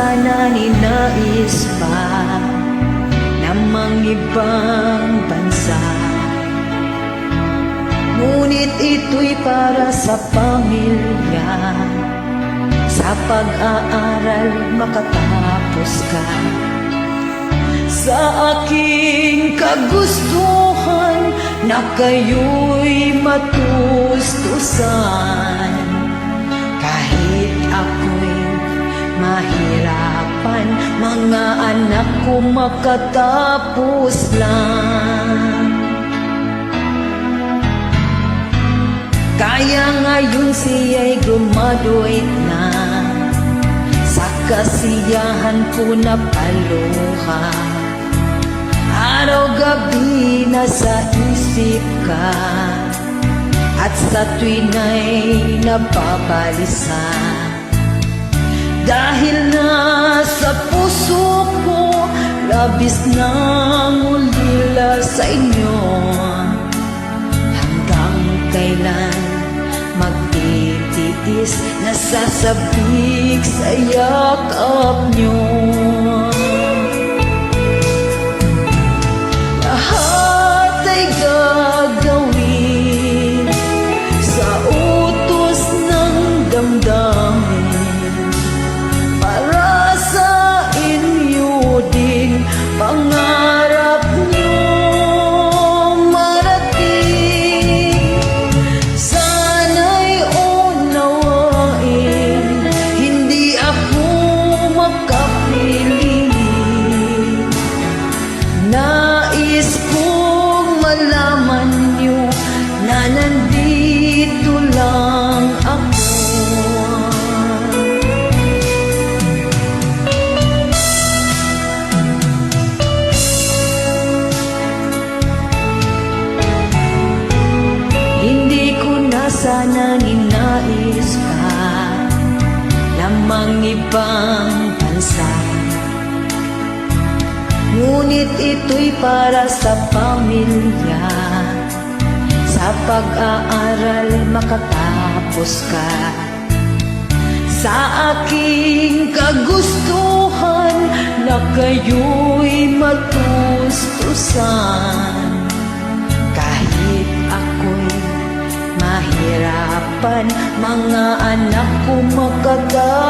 sana ninais pa ng mga ibang bansa. Ngunit ito'y para sa pamilya. Sa pag-aaral makatapos ka. Sa aking kagustuhan Na kayo'y matustusan. Kahit ako'y mahirapan. Mga anak ko makatapos lang. Kaya ngayon siya'y graduate na. Sa kasiyahan ko na paluha Araw-gabi nasa isip ka. At sa tuwin ay Labis ng ulila sa inyo. Hanggang kailan magtitiis Nasasabik sa yakap nyo? Lahat ay gagawin Sa utos ng damdamin malaman nyo Na nandito lang ako. Hindi ko na sana ninais pa Lamang ibang bansa Ngunit ito'y para sa pamilya. Sa pag-aaral makatapos ka. Sa aking kagustuhan Na kayo'y matustusan. Kahit ako'y mahirapan Mga anak ko makatapos